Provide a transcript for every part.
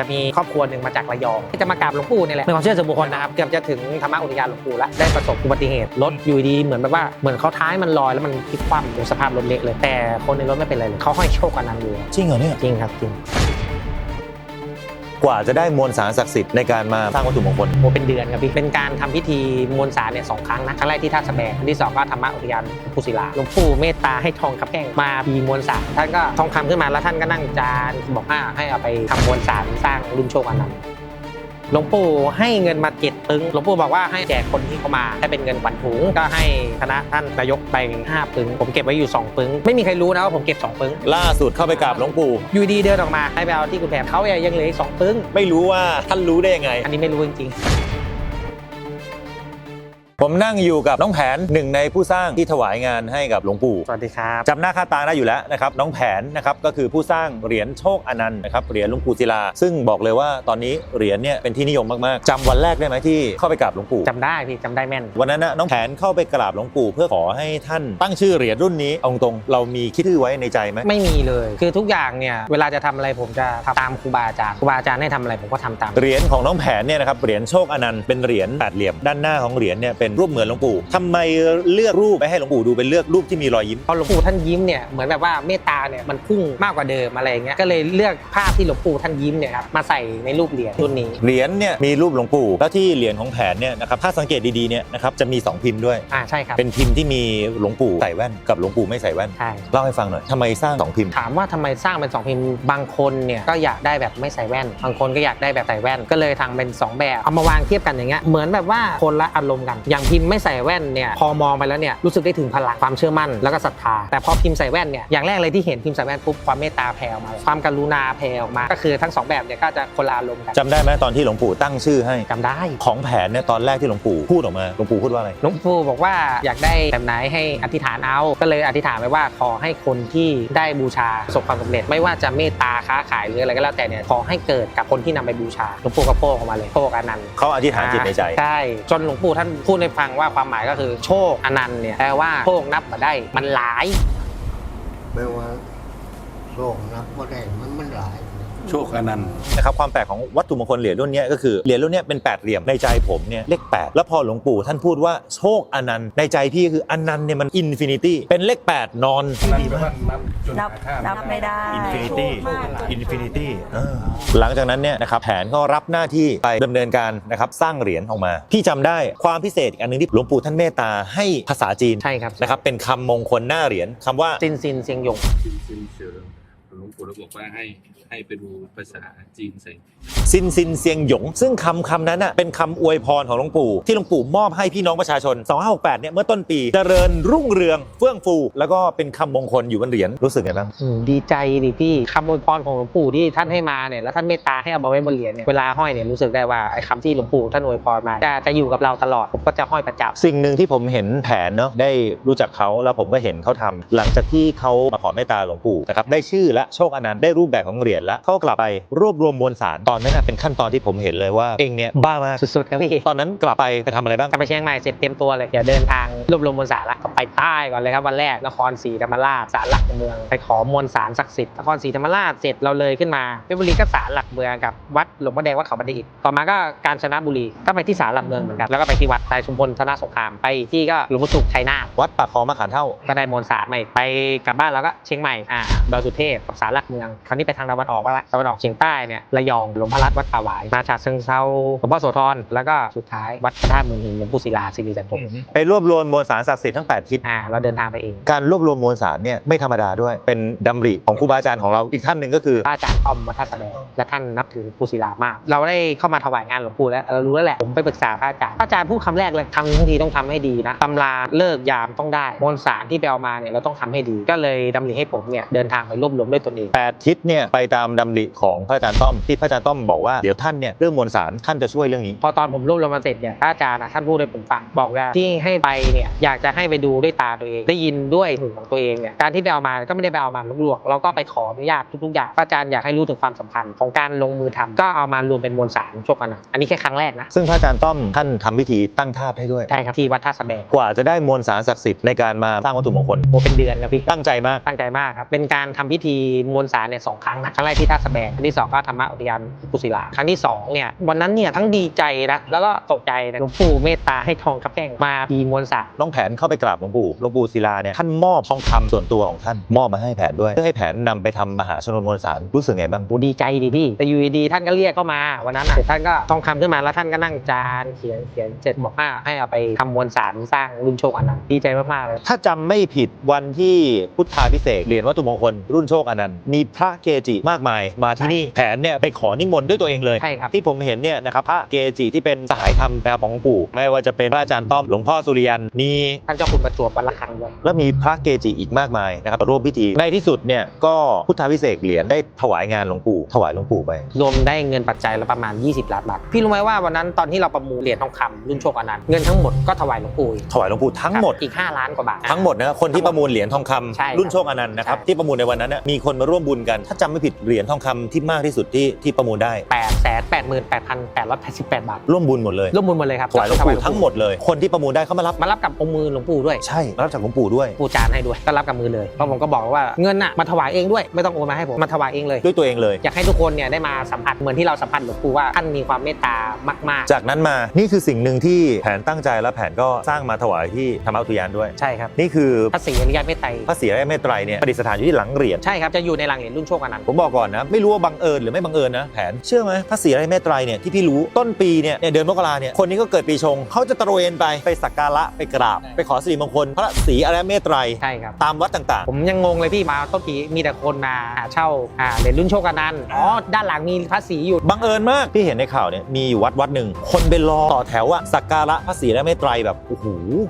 จะมีครอบครัวหนึ่งมาจากระยองที่จะมากราบหลวงปู่นี่แหละเป็นความเชื่อส่วนบุคคลนะครับเกือบจะถึงธรรมอุทยานหลวงปู่แล้วได้ประสบอุบัติเหตุรถอยู่ดีเหมือนแบบว่าเหมือนเขาท้ายมันลอยแล้วมันพลิกคว่ำอยู่สภาพรถเละเลยแต่คนในรถไม่เป็นไรเลยเขาห้อยโชคอนันต์อยู่จริงเหรอเนี่ยจริงครับจริง กว่าจะได้มวลสารศักดิ์สิทธิ์ในการมาสร้างวัตถุมงคลโอ้เป็นเดือนครับพี่ เป็นการทำพิธีมวลสารเนี่ยสองครั้งนะ ครั้งแรกที่ท่าสะแบงอันที่สองก็ธรรมอุทยานภูศิลา หลวงปู่เมตตาให้ทองกับแห้งมาปีมวลสารท่านก็ทองคำขึ้นมาแล้วท่านก็นั่งจานบอกว่าให้เอาไปทำมวลสารสร้างรุ่นโชคอนัน หลวงปู่ให้เงินมาเจ็ดปึ้งหลวงปู่บอกว่าให้แจกคนที่เขามาให้เป็นเงินขวัญถุงก็ให้คณะท่านนายกไปห้าปึ้งผมเก็บไว้อยู่สองปึ้งไม่มีใครรู้นะว่าผมเก็บสองปึ้งล่าสุดเข้าไปกราบหลวงปู่อยู่ดีเดินออกมาให้ไปเอาที่กุญแจเขายังเหลืออีกสองปึ้งไม่รู้ว่าท่านรู้ได้ยังไง อันนี้ไม่รู้จริง ผมนั่งอยู่กับน้องแผนหนึ่งในผู้สร้างที่ถวายงานให้กับหลวงปู่ๆสวัสดีครับจำหน้าค่าตาได้อยู่แล้วนะครับน้องแผนนะครับก็คือผู้สร้างเหรียญโชคอนันต์นะครับเหรียญหลวงปู่ศิลา ซึ่งบอกเลยว่าตอนนี้เหรียญเนี่ยเป็นที่นิยมมากๆจำวันแรกได้ไหมที่เข้าไปกราบหลวงปู่จำได้พี่จำได้แม่น วันนั้นนะน้องแผนเข้าไปกราบหลวงปู่เพื่อขอให้ท่านตั้งชื่อเหรียญรุ่นนี้เอาตรงๆเรามีคิดชื่อไว้ในใจไหมไม่มีเลย คือทุกอย่างเนี่ยเวลาจะทำอะไรผมจะทำตามครูบาอาจารย์ครูบาอาจารย์ให้ทำอะไรผมก็ทำตาม เหรียญของน้องแผนเนี่ยนะครับเหรียญโชคอนันต์เป็นเหรียญแปดเหลี่ยมด้านหน้าของเหรียญเนี่ยเป็นรูปเหมือนหลวงปู่ทำไมเลือกรูปไม่ให้หลวงปู่ดูเป็นเลือกรูปที่มีรอยยิ้มพอหลวงปู่ท่านยิ้มเนี่ยเหมือนแบบว่าเมตตาเนี่ยมันพุ่งมากกว่าเดิมอะไรอย่างเงี้ยก็เลยเลือกภาพที่หลวงปู่ท่านยิ้มเนี่ยครับมาใส่ในรูปเหรียญรุ่นนี้ เหรียญเนี่ยมีรูปหลวงปู่ แล้วที่เหรียญของแผนเนี่ยนะครับถ้าสังเกตดีๆเนี่ยนะครับจะมีสองพิมพ์ด้วย อ่าใช่ครับเป็นพิมพ์ที่มีหลวงปู่ใส่แว่นกับหลวงปู่ไม่ใส่แว่น ใช่เล่าให้ฟังหน่อยทำไมสร้างสองพิมพ์ ถามว่าทำไมสร้างเป็นสองพิมพ์บางคนเนี่ยก็อยากได้แบบไม่ใส่แว่น บางคนก็อยากได้แบบใส่แว่น ก็เลยทางเป็นสองแบบเอามาวางเทียบกันอย่างเงี้ยเหมือนแบบว่าคนละอารมณ์กันอย่างพิมพ์ไม่ใส่แว่นเนี่ยพอมองไปแล้วเนี่ยรู้สึกได้ถึงพลังความเชื่อมั่นแล้วก็ศรัทธา แต่พอพิมพ์ใส่แว่นเนี่ยอย่างแรกเลยที่เห็นพิมพ์ใส่แว่นปุ๊บความเมตตาแผ่ออกมาเลยความกรุณาแผ่ออกมา ก็คือทั้งสองแบบเนี่ยก็จะคนละอารมณ์กันจำได้ไหมตอนที่หลวงปู่ตั้งชื่อให้จำได้ ของแผนเนี่ยตอนแรกที่หลวงปู่พูดออกมาหลวงปู่พูดว่าอะไรหลวงปู่บอกว่าอยากได้แบบไหนให้อธิษฐานเอาก็เลยอธิษฐานไว้ว่าขอให้คนที่ได้บูชาประสบความสำเร็จ ไม่ว่าจะเมตตาค้าขายหรืออะไรก็แล้วแต่เนี่ยขอให้เกิดกับคนที่นำไปบูชาหลวงปู่ก็โป้งออกมาเลยโป้งอนันต์เขาอธิษฐานจิตในใจใช่จนหลวงปู่ท่านพูดให้ฟังว่าความหมายก็คือโชคอนันต์เนี่ยแปลว่าโชคนับมาได้มันหลายไม่ว่าโชคนับว่าได้มันมันหลาย โชคอนันต์นะครับความแปลกของวัตถุมงคลเหรียญรุ่นเนี้ยก็คือเหรียญรุ่นเนี้ยเป็นแปดเหลี่ยมในใจผมเนี่ยเลขแปดแล้วพอหลวงปู่ท่านพูดว่าโชคอนันต์ในใจพี่คืออนันต์เนี่ยมันอินฟินิตี้เป็นเลขแปดนอนอนันต์แปลว่านับจนนับหาค่านับไม่ได้อินฟินิตี้โชคมากอินฟินิตี้หลังจากนั้นเนี่ยนะครับแผนก็รับหน้าที่ไปดำเนินการนะครับสร้างเหรียญออกมา พี่จำได้ความพิเศษอีกอันหนึงที่หลวงปู่ท่านเมตตาให้ภาษาจีนใช่ครับนะครับเป็นคำมงคลหน้าเหรียญคำว่าซินซินเซียงยงซินซินเฉิงหลว งปู่เราบอกว่าให้ให้ไปดูภาษาจีนใส่ซินซินเซียงหยง ซึ่งคำคำนั้นน่ะเป็นคำอวยพรของหลวงปู่ ที่หลวงปู่มอบให้พี่น้องประชาชน 2568 เนี่ยเมื่อต้นปี เจริญรุ่งเรืองเฟื่องฟู แล้วก็เป็นคำมงคลอยู่บนเหรียญรู้สึกไงบ้างอืมดีใจดิพี่คำอวยพรของหลวงปู่ที่ท่านให้มาเนี่ยแล้วท่านเมตตาให้เอามาไว้บนเหรียญเนี่ยเวลาห้อยเนี่ยรู้สึกได้ว่าไอ้คำที่หลวงปู่ท่านอวยพรมาจะจะอยู่กับเราตลอดผมก็จะห้อยประจำสิ่งหนึ่งที่ผมเห็นแผนเนาะได้รู้จักเขาแล้วผมก็เห็นเขาทำหลังจากที่เขามาขอเมตตาหลวงปู่นะครับได้ชื่อและโชคอนันต์ได้รูปแบบของเหรียญแล้วเขากลับไปรวบรวมมวลสารตอนนั้นนะเป็นขั้นตอนที่ผมเห็นเลยว่าเองเนี่ยบ้ามากสุดๆครับพี่ตอนนั้นกลับไปไปทำอะไรบ้างกลับไปเชียงใหม่เสร็จเต็มตัวเลยเดี๋ยวเดินทางรวบรวมมวลสารละก็ไปใต้ก่อนเลยครับวันแรกนครศรีธรรมราชศาลหลักเมือง ไปขอมวลสารศักดิ์สิทธิ์นครศรีธรรมราชเสร็จเราเลยขึ้นมาเพชรบุรีก็ศาลหลักเมืองกับวัดหลวงพ่อแดงวัดเขาบันไดอิฐต่อมาก็กาญจนบุรีก็ไปที่ศาลหลักเมืองเหมือนกันแล้วก็ไปที่วัดไตรชุมพลธนสงครามไปอีกที่ก็หลวงพ่อสุขชัยนาทวัดปากคลองมะขามเท่าก็ได้มวลสารใหม่ไปกลับบ้านแล้วก็เชียงใหม่อ่าดอยสุเทพกับศาลหลักเมือง คราวนี้ไปทางตะวันออกบ้างละตะวันออกเฉียงใต้เนี่ยระยองหลวงพ่อรัตน์วัดป่าหวายมาฉะเชิงเซาหลวงพ่อโสธรแล้วก็สุดท้ายวัดพระธาตุเมืองหินหลวงปู่ศิลาสิริจันทร์ผมไปรวบรวมมวลสารศักดิ์สิทธิ์ทั้ง8ทิศอ่าเราเดินทางไปเอง การรวบรวมมวลสารเนี่ยไม่ธรรมดาด้วยเป็นดำริของครูบาอาจารย์ของเราอีกท่านหนึ่งก็คือพระอาจารย์อ้อมวัดท่าแสดงและท่านนับถือปู่ศิลามาก เราได้เข้ามาถวายงานหลวงปู่แล้วเรารู้แล้วแหละผมไปปรึกษาพระอาจารย์พระอาจารย์พูดคำแรกเลยทำทั้งทีต้องทำให้ดีนะตำราเลิกยามต้องได้มวลสารที่ไปเอามาเนี่ยเราต้องทำให้ดี ก็เลยดำริให้ผมเนี่ยเดินทางไปรวบรวมด้วยตนเอง8ทิศเนี่ยไปตามดำริของพระอาจารย์ต้อมที่พระอาจารย์ต้อมบอกว่าเดี๋ยวท่านเนี่ยเรื่องมวลสารท่านจะช่วยเรื่องนี้ พอตอนผมรวบรวมมาเสร็จเนี่ยพระอาจารย์อะท่านพูดให้ผมฟังบอกว่าที่ให้ไปเนี่ยอยากจะให้ไปดูด้วยตาตัวเองได้ยินด้วยหูของตัวเองเนี่ยการที่ไปเอามาก็ไม่ได้ไปเอามาลวกๆเราก็ไปขออนุญาตทุกๆอย่างพระอาจารย์อยากให้รู้ถึงความสำคัญของการลงมือทำก็เอามารวมเป็นมวลสารโชคกันนะอันนี้แค่ครั้งแรกนะซึ่งพระอาจารย์ต้อมท่านทำพิธีตั้งธาตุให้ด้วยใช่ครับที่วัดท่าสะแบงกว่าจะได้มวลสารศักดิ์สิทธิ์ในการมาสร้างวัตถุมงคลโอ้เป็นเดือนครับพี่ตั้งใจมากตั้งใจมากครับเป็นการทำพิธีมวลสารเนี่ยสองครั้งนะครั้งแรกที่ท่าสะแบงอันที่สองก็ธรรมอุทยานกุศิศิลาครั้งที่สองเนี่ยวันนั้นเนี่ยทั้งดีใจนะแล้วก็ตกใจนะหลวงปู่เมตตาให้ทองคำแท่งมาปีมวลสารน้องแผนเข้าไปกราบหลวงปู่หลวงปู่ศิลาเนี่ยท่านมอบทองคำส่วนตัวของท่านมอบมาให้แผนด้วยเพื่อให้แผนนำไปทำมหาชนวนมวลสารรู้สึกไงบ้างโอ้ดีใจดีพี่แต่อยู่ดีๆท่านก็เรียกเข้ามาวันนั้นอะเสร็จท่านก็ทองคำขึ้นมาแล้วท่านก็นั่งจานเขียนเขียนเสร็จบอกว่าให้เอาไปทำมวลสารสร้างรุ่นโชคอันนั้นดีใจมากๆเลยถ้าจำไม่ผิดวันที่พุทธาพิเศษกเหรียญวัตถุมงคลรุ่นโชคอนันต์มีพระเกจิมากมายมาที่นี่แผนเนี่ยไปขอนิมนต์ด้วยตัวเองเลยใช่ครับที่ผมเห็นเนี่ยนะครับพระเกจิที่เป็นสหายธรรมแปลของหลวงปู่ไม่ว่าจะเป็นพระอาจารย์ต้อมหลวงพ่อสุริยันมีท่านเจ้าคุณประจวบวันละครั้งด้วยแล้วมีพระเกจิอีกมากมายนะครับร่วมพิธีในที่สุดเนี่ยก็พุทธาพิเศษกเหรียญได้ถวายงานหลวงปู่ถวายหลวงปู่ไปรวมได้เงินปัจจัยละประมาณ 20 ล้านบาทพี่รู้ไหมว่าวันนั้นตอนที่เราประมูลเหรียญทองคำรุ่นโชคอนันต์เงินทั้งหมดก็ถวายหลวงปู่อีกถวายหลวงปู่ทั้งหมดครับอีก 5 ล้านกว่าบาททั้งหมดนะครับคนที่ประมูลเหรียญทองคำใช่ครับรุ่นโชคอนันต์นะครับใช่ที่ประมูลในวันนั้นน่ะมีคนมาร่วมบุญกัน ถ้าจำไม่ผิดเหรียญทองคำที่มากที่สุดที่ที่ประมูลได้ 8แสนแปดหมื่นแปดพันแปดร้อยแปดสิบแปดบาทร่วมบุญหมดเลยร่วมบุญหมดเลยครับถวายหลวงปู่ทั้งหมดเลย คนที่ประมูลได้เขามารับ มารับกับองค์มือหลวงปู่ด้วยใช่รับจากหลวงปู่ด้วย ปู่จานให้ด้วยก็รับกับมือเลยเพราะผมก็บอกว่าเงินน่ะมาถวายเองด้วยไม่ต้องโอนมาให้ผมมาถวายเองเลย ด้วยตัวเองเลย อยากให้ทุกคนเนี่ยได้มาสัมผัสเหมือนที่เราสัมผัสหลวงปู่ว่าท่านมีความเมตตามาก จากนั้นมานี่คือสิ่งหนึ่งที่แผนตั้งใจและแผนก็สร้างมาถวายที่ธรรมอุทยานด้วย ๆ ใช่ครับนี่คือพระศรีอริยเมตไตรพระศรีอริยเมตไตรเนี่ยประดิษฐานอยู่ที่หลังเหรียญ ใช่ครับจะอยู่ในหลังเหรียญรุ่นโชคอนันต์ผมบอกก่อนนะ ไม่รู้ว่าบังเอิญหรือไม่บังเอิญนะแผนเชื่อไหมพระศรีอริยเมตไตรเนี่ยที่พี่รู้ต้นปีเนี่ยเนี่ยเดือนมกราเนี่ยคนนี้ก็เกิดปีชงเขาจะตระเวนไปไปสักการะไปกราบ ไปขอสิริมงคล พระศรีอริยเมตไตรใช่ครับตามวัดต่างผมยังงงเลยพี่มาต้นปีมีแต่คนมาหาเช่าอ่าเหรียญรุ่นโชคอนันต์อ๋อด้านหลังมีพระศรีอยู่ๆบังเอิญมากที่เห็นในข่าวเนี่ยมีอยู่วัดวัดหนึ่งคนไปรอต่อแถวอะสักการะพระศรีอริยเมตไตรแบบโอ้โห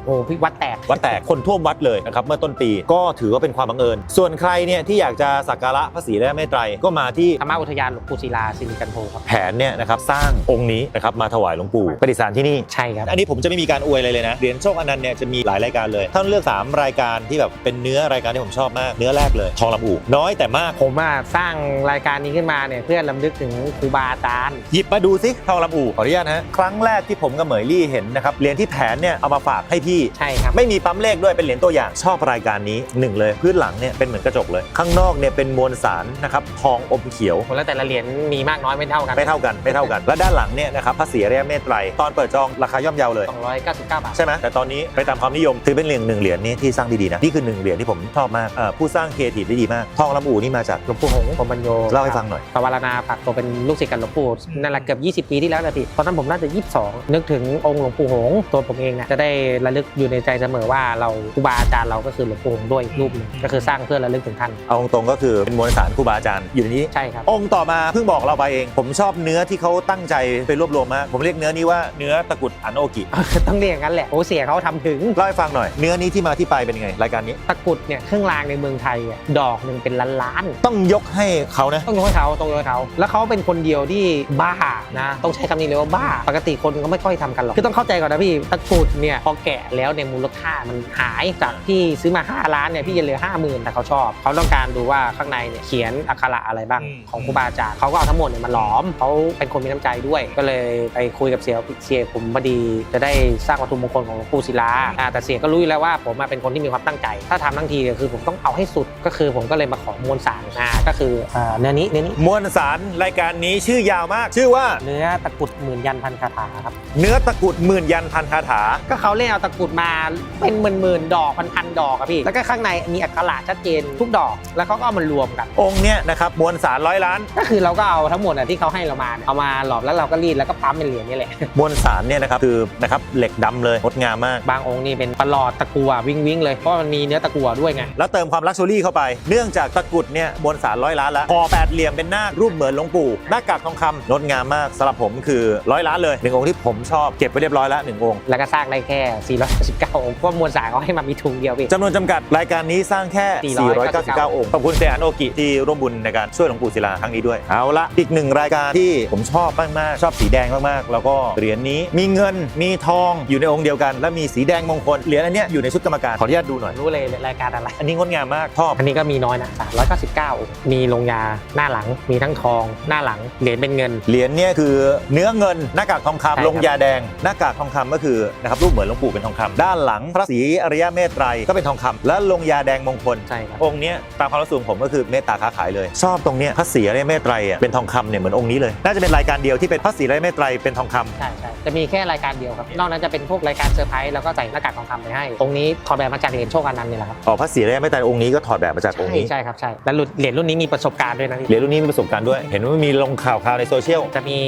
โอ้พี่วัดแตกวัดแตกคนท่วมวัดเลยนะครับเมื่อต้นปีก็ถือว่าเป็นความบังเอิญ ส่วนใครเนี่ยที่อยากจะสักการะพระศรีอริยเมตไตรก็มาที่ธรรมอุทยานหลวงปู่ศิลาสิริกันโทครับแผนเนี่ยนะครับสร้างองค์นี้นะครับมาถวายหลวงปู่ประดิษฐานที่นี่ใช่ครับ อันนี้ผมจะไม่มีการอวยอะไรเลยนะเหรียญโชคอนันต์เนี่ยจะมีหลายรายการเลยท่านเลือก 3 รายการที่แบบเป็นเนื้อรายการที่ผมชอบมาก เนื้อแรกเลยทองลำอูน้อยแต่มากผมอะสร้างรายการนี้ขึ้นมาเนี่ยเพื่อลำลึกถึงครูบาอาจารย์หยิบมาดูสิทองลำอูขออนุญาตนะฮะครั้งแรกที่ผมกับเหมยลี่เห็นนะครับเหรียญที่แผนเนี่ยเอามาฝากให้พี่ใช่ครับไม่มีปั๊มเลขด้วยเป็นเหรียญตัวอย่างชอบรายการนี้หนึ่งเลยพื้นหลังเนี่ยเป็นเหมือนกระจกเลยข้างนอกเนี่ยเป็นมวลสารนะครับทองอมเขียวคนแล้วแต่ละเหรียญมีมากน้อยไม่เท่ากัน ไม่เท่ากันไม่เท่ากัน และด้านหลังเนี่ยนะครับพระศรีอริยเมตไตรตอนเปิดจองราคาย่อมเยาเลย 299 บาท ใช่ไหมแต่ตอนนี้ไปตามความนิยมถือเป็นเหรียญหนึ่งเหรียญนี้ที่สร้างดีๆนะนี่คือหนึ่งเหรียญที่ผมชอบมากเอ่อผู้สร้างเคทีฟได้ดีมากทองลำอูนี่มาจากหลวงปู่หงส์พรหมปัญโยเล่าให้ฟังหน่อย ปวารณาผักตัวเป็นลูกศิษย์กันหลวงปู่นั่นแหละเกือบ20 ปีที่แล้วนะพี่ตอนนั้นผมน่าจะ 22 นึกถึงองค์หลวงปู่หงส์ตัวผมเองเนี่ยจะได้ระลึกอยู่ในใจเสมอว่าเราครูบาอาจารย์เราก็คือหลวงปู่หงส์ด้วยอีกรูปหนึงก็คือสร้างเพื่อระลึกถึงท่าน เอาตรงๆก็คือเป็นมวลสารครูบาอาจารย์อยู่ในนี้ ใช่ครับ องค์ต่อมาเพิ่งบอกเราไปเอง ผมชอบเนื้อที่เขาตั้งใจไปรวบรวมมากผมเรียกเนื้อนี้ว่าเนื้อตะกรุดอันโอกิ ต้องเรียกอย่างนั้นแหละโอ้เสียเขาทำถึง เล่าให้ฟังหน่อย เนื้อนี้ที่มาที่ไปเป็นยังไง รายการนี้ ตะกรุดเนี่ยเครื่องรางในเมืองไทยอะดอกหนึ่งเป็นล้านล้านๆ ต้องยกให้เขานะ ต้องยกให้เขาต้องยกให้เขา แล้วเขาเป็นคนเดียวที่บ้านะ ต้องใช้คำนี้เลยว่าบ้า ปกติคนก็ไม่ค่อยทำกันหรอก คือต้องเข้าใจก่อนนะพี่ ตะกรุดเนี่ยพอแกะแล้วเนี่ยมูลค่ามันหายจากที่ซื้อมา 5 ล้านเนี่ยพี่จะเหลือ 5 0,000 แต่เขาชอบ เขาต้องการดูว่าข้างในเนี่ยเขียนอักขระอะไรบ้างอืม ของครูบาอาจารย์เขาก็เอาทั้งหมดเนี่ยมาหลอมเขาเป็นคนมีน้ำใจด้วย ก็เลยไปคุยกับเสียเสียผมพอดีจะได้สร้างวัตถุมงคลของหลวงปู่ศิลาอ่าแต่เสียก็รู้อยู่แล้วว่าผมอะเป็นคนที่มีความตั้งใจ ถ้าทำทั้งทีเนี่ยคือผมต้องเอาให้สุดก็คือผมก็เลยมาขอมวลสารอ่าก็คืออ่าเนื้อนี้เนื้อนี้มวลสารรายการนี้ชื่อยาวมากชื่อว่า เนื้อตะกรุดหมื่นยันพันคาถาครับ เนื้อตะกรุดหมื่นยันพันคาถา ก็เขาเล่นเอาตะกรุดมาเป็นหมื่นหมื่นๆดอกพันพันๆดอกอะพี่ แล้วก็ข้างในมีอักขระชัดเจนทุกดอก แล้วเขาก็เอามารวมกัน องค์เนี้ยนะครับมวลสารร้อยล้าน ก็คือเราก็เอาทั้งหมดอะที่เขาให้เรามาเนี่ยเอามาหลอมแล้วเราก็รีดแล้วก็ปั๊มเป็นเหรียญนี่แหละ มวลสารเนี่ยนะครับคือนะครับเหล็กดำเลยงดงามมาก บางองค์นี่เป็นประหลอดตะกัววิ่งวิ่งๆเลยเพราะมันมีเนื้อตะกัวด้วยไง แล้วเติมความลักชัวรี่เข้าไป เนื่องจากตะกรุดเนี่ยมวลสารร้อยล้านแล้วพอแปดเหลี่ยมเป็นหน้ารูปเหมือนหลวงปู่ หน้ากากทองคำงดงามมากสำหรับผมคือร้อยล้านเลยหนึ่งองค์ที่ผมชอบเก็บไว้เรียบร้อยแล้วหนึ่งองค์แล้วก็สร้างได้แค่499องค์เพราะมวลสารเขาให้มามีทุงเดียวพี่ จำนวนจำกัดรายการนี้สร้างแค่ 499องค์ขอบคุณเซอันโอกิที่ร่วมบุญในการช่วยหลวงปู่ศิลาครั้งนี้ด้วย เอาละอีกหนึ่งรายการที่ผมชอบมากๆชอบสีแดงมากๆ แล้วก็เหรียญนี้มีเงินมีทองอยู่ในองค์เดียวกัน และมีสีแดงมงคลเหรียญอันเนี้ยอยู่ในชุดกรรมการขออนุญาตดูหน่อย รู้เลยรายการอะไร อันนี้งดงามมากชอบอันนี้ก็มีน้อยนะ399องค์มีลงยาหน้าหลัง มีทั้งทอง หน้าหลัง เหรียญเป็นเงิน เหรียญเนี่ยคือเนื้อเงินหน้ากากทองใช่ครับคำลงยาแดง หน้ากากทองคำก็คือนะครับรูปเหมือนหลวงปู่เป็นทองคำด้านหลังพระศรีอริยเมตไตรก็เป็นทองคำและลงยาแดงมงคลใช่ครับองค์เนี้ยตามความรู้สึกของผมก็คือเมตตาค้าขายเลย ชอบตรงเนี้ยพระศรีอริยเมตไตรอะเป็นทองคำเนี่ยเนี่ยเหมือนองค์นี้เลย น่าจะเป็นรายการเดียวที่เป็นพระศรีรัตนเมตรัยเป็นทองคำใช่ใช่จะมีแค่รายการเดียวครับ นอกนั้นจะเป็นพวกรายการเซอร์ไพรส์แล้วก็ใส่หน้ากากทองคำไปให้ ตรงนี้ถอดแบบมาจากเหรียญโชคอนันต์นี่แหละครับอ๋อพระศรีรัตนเมตรัยองค์นี้ก็ถอดแบบมาจากองค์นี้ใช่ครับใช่แล้วเหรียญรุ่นนี้มีประสบการณ์ด้วยนะพี่เหรียญรุ่นนี้มีประสบการณ์ด้วย เห็นว่ามีลงข่าวข่าวในโซเชียลจะมี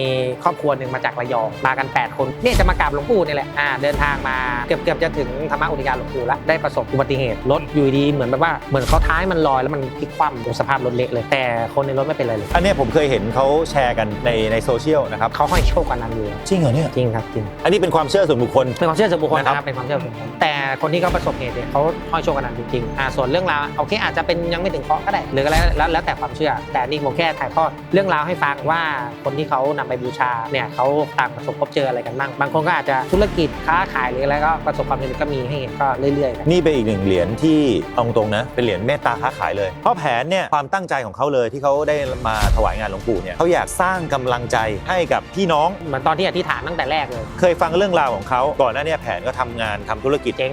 ครอบครัวหนึ่งมาจากระยองมากัน 8 คนเนี่ยจะมากราบหลวงปู่นี่แหละอ่าเดินทางมาเกือบเกือบจะถึงธรรมอุทยานหลวงปู่แล้วได้ประสบอุบัติเหตุรถอยู่ดีเหมือนแบบว่าเหมือนเขาท้ายมันลอยแล้วมันพลิกคว่ำดูสภาพรถเละเลย แต่คนในรถไม่เป็นไรเลยอันเนี้ยผมเคยเห็นเขาแชร์กันในในโซเชียลนะครับ เขาห้อยโชคอนันต์อยู่จริงเหรอเนี่ย จริงครับจริงอันนี้เป็นความเชื่อส่วนบุคคล เป็นความเชื่อส่วนบุคคลนะครับนะครับเป็นความเชื่อส่วนบุคคลแต่คนที่เขาประสบเหตุเนี่ยเขาห้อยโชคอนันต์จริงๆอ่าส่วนเรื่องราวโอเคอาจจะเป็นยังไม่ถึงเคราะห์ก็ได้หรืออะไรแล้วแล้วแต่ความเชื่อ แต่นี่ผมแค่ถ่ายทอดเรื่องราวให้ฟังว่าคนที่เขานำไปบูชาเนี่ยเขาต่างประสบพบเจออะไรกันบ้างบางคนก็อาจจะธุรกิจค้าขายหรืออะไรก็ประสบความสำเร็จก็มีให้เห็นก็เรื่อยๆครับนี่เป็นอีกหนึ่งเหรียญที่เอาตรงๆนะ เป็นเหรียญเมตตาค้าขายเลย เพราะแผนเนี่ยความตั้งใจของเขาเลยที่เขาได้มาถวายงานหลวงปู่เนี่ยเขาอยากสร้างกำลังใจให้กับพี่น้อง เหมือนตอนที่อธิษฐานตั้งแต่แรกเลย เคยฟังเรื่องราวของเขาก่อนหน้าเนี้แผนก็ทำงานทำธุรกิจ เจ๊ง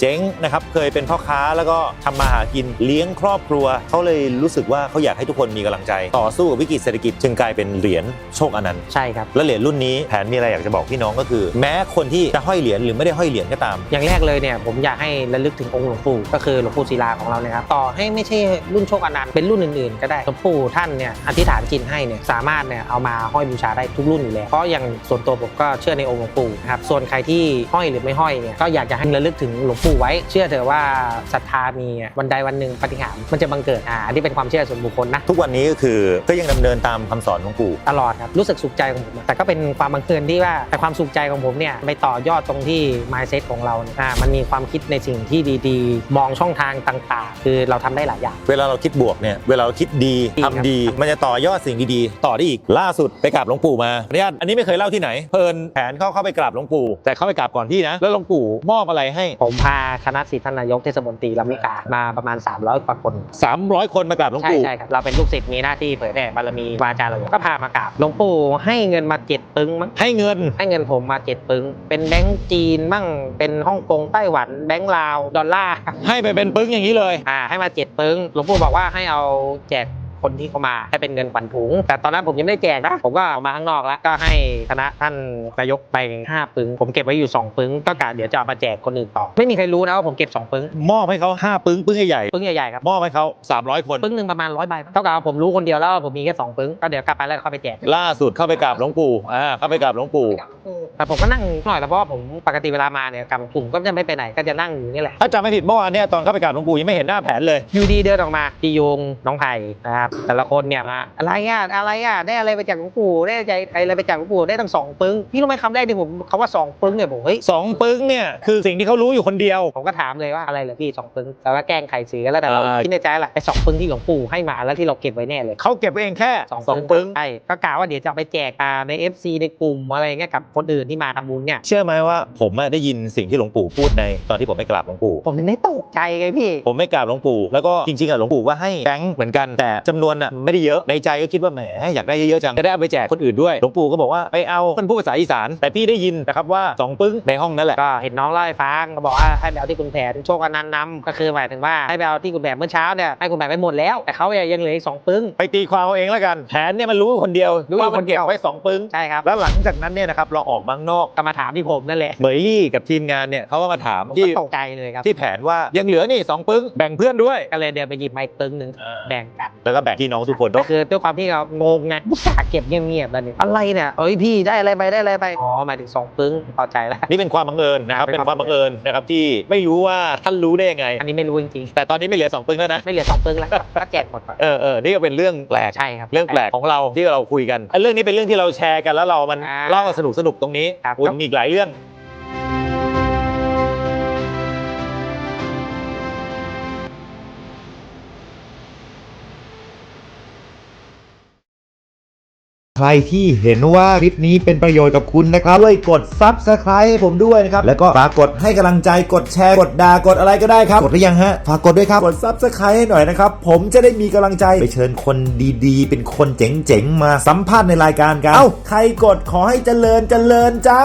เจ๊งนะครับเคยเป็นพ่อค้าแล้วก็ทำมาหากินเลี้ยงครอบครัว เขาเลยรู้สึกว่าเขาอยากให้ทุกคนมีกำลังใจ ต่อสู้กับวิกฤตเศรษฐกิจจึงกลายเป็นเหรียญโชคอนันต์ใช่ครับ และเหรียญรุ่นนี้แผนมีอะไรอยากจะบอกพี่น้องก็คือ แม้คนที่จะห้อยเหรียญหรือไม่ได้ห้อยเหรียญก็ตาม อย่างแรกเลยเนี่ยผมอยากให้ระลึกถึงองค์หลวงปู่ก็คือหลวงปู่ศิลาของเราเนี่ยครับต่อให้ไม่ใช่รุ่นโชคอนันต์เป็นรุ่นอื่นๆ ก็ได้หลวงปู่ท่านเนี่ยอธิษฐานจินให้เนี่ยสามารถเนี่ยเอามาห้อยบูชาได้ทุกรุ่นอยู่แล้วเพราะอย่างส่วนตัวผมก็เชื่อในองค์หลวงปู่นะครับส่วนใครที่ห้อยหรือไม่ห้อยเนี่ยก็อยากจะให้ระลึกถึงหลวงปู่ไว้ เชื่อเถอะว่าศรัทธามีอะวันใดวันหนึ่งปาฏิหารย์มันจะบังเกิดอ่าอันนี้เป็นความเชื่อส่วนบุคคลนะทุกวันนี้ก็คือก็ยังดำเนินตามคำสอนของปู่ตลอดครับรู้สึกสุขใจของผมอะแต่ก็เป็นความบังเอิญที่ว่าแต่ความสุขใจของผมเนี่ยไปต่อยอดตรงที่ mindset ของเราเนี่ยอ่ามันมีความคิดในสิ่งที่ดีๆ มองช่องทางต่างๆ คือเราทำได้หลายอย่าง เวลาเราคิดบวกเนี่ยเวลาเราคิดดีดีครับทำดี มันจะต่อยอดสิ่งดีๆ ต่อได้อีกล่าสุดไปกราบหลวงปู่มาอนุญาตอันนี้ไม่เคยเล่าที่ไหน เพลินแผนเข้าเข้าไปกราบหลวงปู่ แต่เข้าไปกราบก่อนพี่นะ แล้วหลวงปู่มอบอะไรให้ ผมพาคณะศิษย์ท่านนายกเทศมนตรีลำมิกามาประมาณ 300กว่าคน 300 คนมากราบหลวงใช่ปู่ ใช่ครับเราเป็นลูกศิษย์มีหน้าที่เผยแผ่บารมีวาจาเราก็พามากราบหลวงปู่ให้เงินมาเจ็ดปึ้งมั้งให้เงินให้เงินผมมาเจ็ดปึ้งเป็นแบงก์จีนบ้างเป็นฮ่องกงไต้หวันแบงก์ลาวดอลลาร์ให้ไปเป็นปึ้งอย่างนี้เลย อ่าให้มาเจ็ดปึ้งหลวงปู่บอกว่าให้เอาแจก คนที่เขามาให้เป็นเงินขวัญถุง แต่ตอนนั้นผมยังไม่ได้แจกนะ ผมก็ออกมาข้างนอกแล้ว ก็ให้คณะท่านนายกไปห้าปึ้ง ผมเก็บไว้อยู่ 2 ปึ้งก็กะเดี๋ยวจะเอามาแจกคนอื่นต่อ ไม่มีใครรู้นะว่าผมเก็บ 2 ปึ้ง มอบให้เขา5ปึ้งปึ้งใหญ่ปึ้งใหญ่ๆครับๆมอบให้เขา300 คน ปึ้งหนึ่งประมาณร้อยใบเท่ากับว่าผมรู้คนเดียวแล้วว่าผมมีแค่สองปึ้งก็เดี๋ยวกลับไปแล้วเข้าไปแจกล่าสุดเข้าไปกราบหลวงปู่อ่าเข้าไปกราบหลวงปู่แต่ผมก็นั่งหน่อยแล้วเพราะว่าผมปกติเวลามาเนี่ยกับกลุ่มก็จะไม่ไปไหนก็จะนั่งอยู่นี่แหละถ้าจำไม่ผิดเมื่อวานเนี่ยตอนเข้าไปกราบหลวงปู่ยังไม่เห็นหน้าแผนเลยอยู่ดีเดินออกมาพี่ยงน้องไผ่นะครับแต่ละคนเนี่ยมาอะไรอะอะไรอะได้อะไรไปจากหลวงปู่ได้ใจอะไรไปจากหลวงปู่ได้ตั้งสองปึ้งพี่รู้ไหมคำแรกที่ผมคำว่าสองปึ้งเนี่ยผมเฮ้ยสองปึ้งเนี่ยคือสิ่งที่เขารู้อยู่คนเดียว ผมก็ถามเลยว่าอะไรเหรอพี่สองปึ้งแต่ว่าแกล้งไข่สีกันแล้วแต่เราอ่าคิดในใจแหละไอ้สองปึ้งที่หลวงปู่ให้มาแล้วที่เราเก็บไว้แน่เลยเขาเก็บไว้เองแค่สองปึ้งใช่ก็กล่าวว่าเดี๋ยวจะเอาไปแจกอ่าใน FC ในกลุ่มอะไรเงี้ยกับคนอื่นที่มาทำบุญเนี่ยเชื่อไหมว่าผมอะได้ยินสิ่งที่หลวงปู่พูดในตอนที่ผมไปกราบหลวงปู่ผมถึงได้ตกใจไงพี่ ผมไม่กราบหลวงปู่แล้วก็จริงๆอะหลวงปู่ว่าให้แบงค์เหมือนกันแต่จำนวนอะไม่ได้เยอะในใจก็คิดว่าแหมอยากได้เยอะๆจังจะได้เอาไปแจกคนอื่นด้วยหลวงปู่ก็บอกว่าไปเอาเป็นผู้ภาษาอีสาน แต่พี่ได้ยินนะครับว่าสองปึ้งในห้องนั่นแหละก็เห็นน้องเล่าให้ฟังก็บอกว่าให้ไปเอาที่คุณแผนโชคอนันต์นำก็คือหมายถึงว่าให้ไปเอาที่คุณแผนเมื่อเช้าเนี่ยให้คุณแผนไปหมดแล้วแต่เขายังเหลืออีกสองปึ้งไปตีความเอาเองแล้วกันแผนเนี่ยมันรู้คนเดียวรู้ว่ามันคนเดีเก็บยวไว้สองปึ้งใช่ครับแล้วหลังจากนั้นเนี่ยนะครับเราออกมาข้างนอกก็มาถามที่ผมนั่นแหละเหมยลี่กับทีมงานเนี่ยเขาก็มาถามผมที่ก็ตกใจเลยครับที่แผนว่ายังเหลือนี่สองปึ้งแบ่งเพื่อนด้วยก็เลยเดินไปหยิบไม้ปึ้งหนึ่งแบ่งกันแล้วก็แบ่งพี่น้องทุกคนก็คือด้วยความที่เรางงไงบุษาห์เก็บเงียบๆแล้วนี่อะไรเนี่ยเอ้ยพี่ได้อะไรไปได้อะไรไปอ๋อหมายถึงสองปึ้งพอใจแล้ว นี่เป็นความบังเอิญนะครับเป็เป็นนความมคาวบังเอิญนะครับที่ไม่รู้ว่าท่านรู้ได้ยังไง อันนี้ไม่รู้จริงแต่ตอนนี้ไม่เหลือสองปึ้งแล้วนะๆไม่เหลือสองปึ้งแล้วก็แจกหมดก่อนเออเออนี่ก็เป็นเรื่องแปลกใช่ครับเรื่องแปลกของเราที่เราคุยกันอันเรื่องนี้เป็นเรื่องที่เราแชร์กันแล้วเรามันอ่าเล่าสนุกสนุกๆตรงนี้ครับอุ๊ยมีอีกหลายเรื่อง ใครที่เห็นว่าคลิปนี้เป็นประโยชน์กับคุณนะครับช่วยกด Subscribe ให้ผมด้วยนะครับ แล้วก็ฝากกดให้กำลังใจกดแชร์ กดด่ากดอะไรก็ได้ครับ กดหรือยังฮะ ฝากกดด้วยครับ กด Subscribe ให้หน่อยนะครับ ผมจะได้มีกำลังใจไปเชิญคนดีๆ เป็นคนเจ๋งๆ มาสัมภาษณ์ในรายการกัน เอ้า ใครกดขอให้เจริญเจริญจ้า